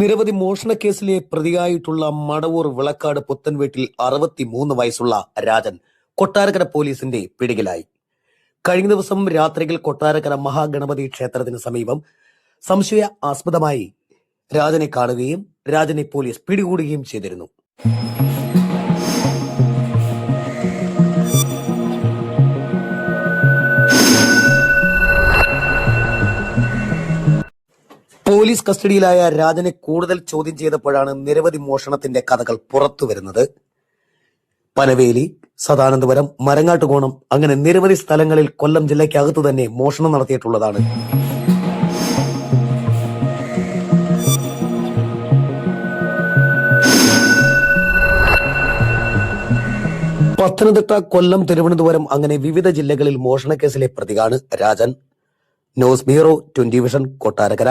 നിരവധി മോഷണ കേസിലെ പ്രതിയായിട്ടുള്ള മടവൂർ വിളക്കാട് പുത്തൻവീട്ടിൽ അറുപത്തിമൂന്ന് വയസ്സുള്ള രാജൻ കൊട്ടാരക്കര പോലീസിന്റെ പിടിയിലായി. കഴിഞ്ഞ ദിവസം രാത്രിയിൽ കൊട്ടാരക്കര മഹാഗണപതി ക്ഷേത്രത്തിന് സമീപം സംശയ ആസ്പദമായി രാജനെ കാണുകയും രാജനെ പോലീസ് പിടികൂടുകയും ചെയ്തിരുന്നു. പോലീസ് കസ്റ്റഡിയിലായ രാജനെ കൂടുതൽ ചോദ്യം ചെയ്തപ്പോഴാണ് നിരവധി മോഷണത്തിന്റെ കഥകൾ പുറത്തു വരുന്നത്. പനവേലി സദാനന്ദപുരം മരങ്ങാട്ടുകോണം അങ്ങനെ നിരവധി സ്ഥലങ്ങളിൽ കൊല്ലം ജില്ലയ്ക്കകത്ത് തന്നെ മോഷണം നടത്തിയിട്ടുള്ളതാണ്. പത്തനംതിട്ട കൊല്ലം തിരുവനന്തപുരം അങ്ങനെ വിവിധ ജില്ലകളിൽ മോഷണക്കേസിലെ പ്രതിയാണ് Rajan. News bureau twenty vision Kottarakkara.